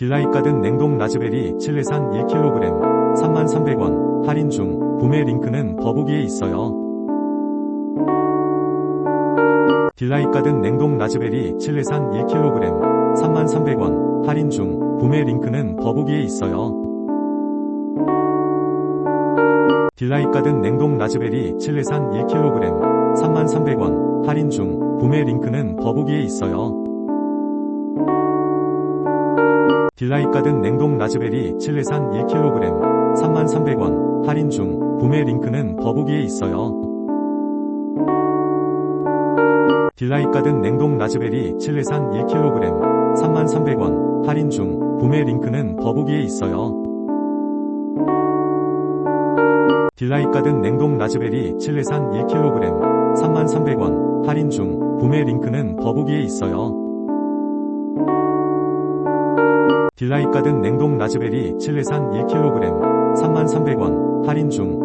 딜라잇 가든 냉동 라즈베리 칠레산 1kg 33,300원 할인 중 구매 링크는 더보기에 있어요. 딜라잇 가든 냉동 라즈베리 칠레산 1kg 33,300원 할인 중 구매 링크는 더보기에 있어요. 딜라잇 가든 냉동 라즈베리 칠레산 1kg 33,300원 할인 중 구매 링크는 더보기에 있어요. 딜라잇 가든 냉동 라즈베리 칠레산 1kg 33,300원 할인 중 구매 링크는 더보기에 있어요. 딜라잇 가든 냉동 라즈베리 칠레산 1kg 33,300원 할인 중 구매 링크는 더보기에 있어요. 딜라잇 가든 냉동 라즈베리 칠레산 1kg 33,300원 할인 중 구매 링크는 더보기에 있어요. 딜라잇 가든 냉동 라즈베리 칠레산 1kg 33,300원 할인 중